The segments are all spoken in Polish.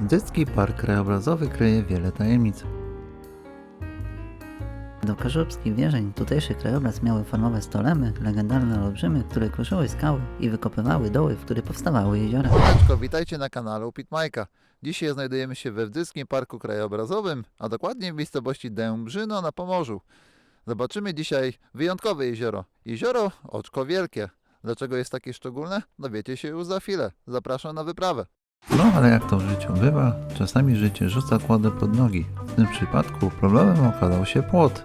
Dycki Park Krajobrazowy kryje wiele tajemnic. Do kaszubskich wierzeń tutejszy krajobraz miały formowe stolemy, legendarne olbrzymy, które kruszyły skały i wykopywały doły, w których powstawały jeziora. Siemaneczko, witajcie na kanale Pit Majka. Dzisiaj znajdujemy się we Wdyskim Parku Krajobrazowym, a dokładnie w miejscowości Dębrzyno na Pomorzu. Zobaczymy dzisiaj wyjątkowe jezioro. Jezioro Oczko Wielkie. Dlaczego jest takie szczególne? Dowiecie się już za chwilę. Zapraszam na wyprawę. No, ale jak to w życiu bywa, czasami życie rzuca kładę pod nogi. W tym przypadku problemem okazał się płot.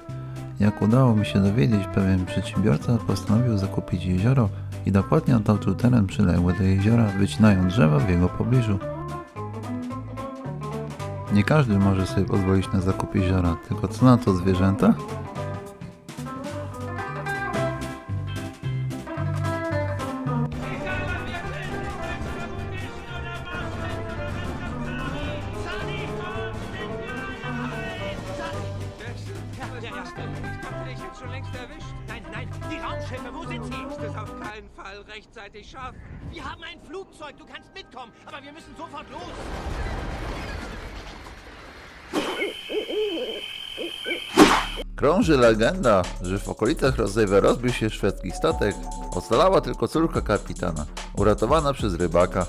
Jak udało mi się dowiedzieć, pewien przedsiębiorca postanowił zakupić jezioro i dokładnie otoczył teren przyległy do jeziora, wycinając drzewa w jego pobliżu. Nie każdy może sobie pozwolić na zakup jeziora, tylko co na to zwierzęta? Habt rechtzeitig schaffen. Wir haben ein Flugzeug, du kannst mitkommen, aber wir müssen sofort los. Krąży legenda, że w okolicach Rozewa rozbił się szwedzki statek. Ocalała tylko córka kapitana, uratowana przez rybaka.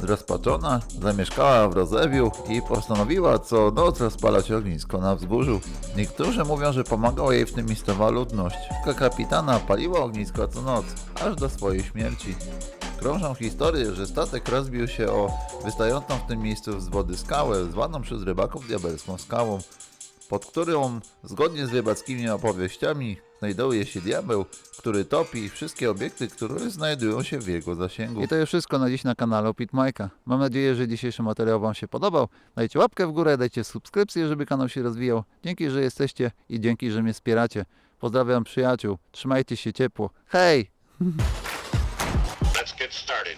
Zrozpaczona, zamieszkała w Rozewiu i postanowiła co noc rozpalać ognisko na wzgórzu. Niektórzy mówią, że pomagała jej w tym miejscowa ludność. Kapitana paliła ognisko co noc, aż do swojej śmierci. Krążą historie, że statek rozbił się o wystającą w tym miejscu z wody skałę, zwaną przez rybaków diabelską skałą pod którą, zgodnie z rybackimi opowieściami, znajduje się diabeł, który topi wszystkie obiekty, które znajdują się w jego zasięgu. I to już wszystko na dziś na kanale Pit Majka. Mam nadzieję, że dzisiejszy materiał Wam się podobał. Dajcie łapkę w górę, dajcie subskrypcję, żeby kanał się rozwijał. Dzięki, że jesteście i dzięki, że mnie wspieracie. Pozdrawiam przyjaciół, trzymajcie się ciepło. Hej! Let's get started.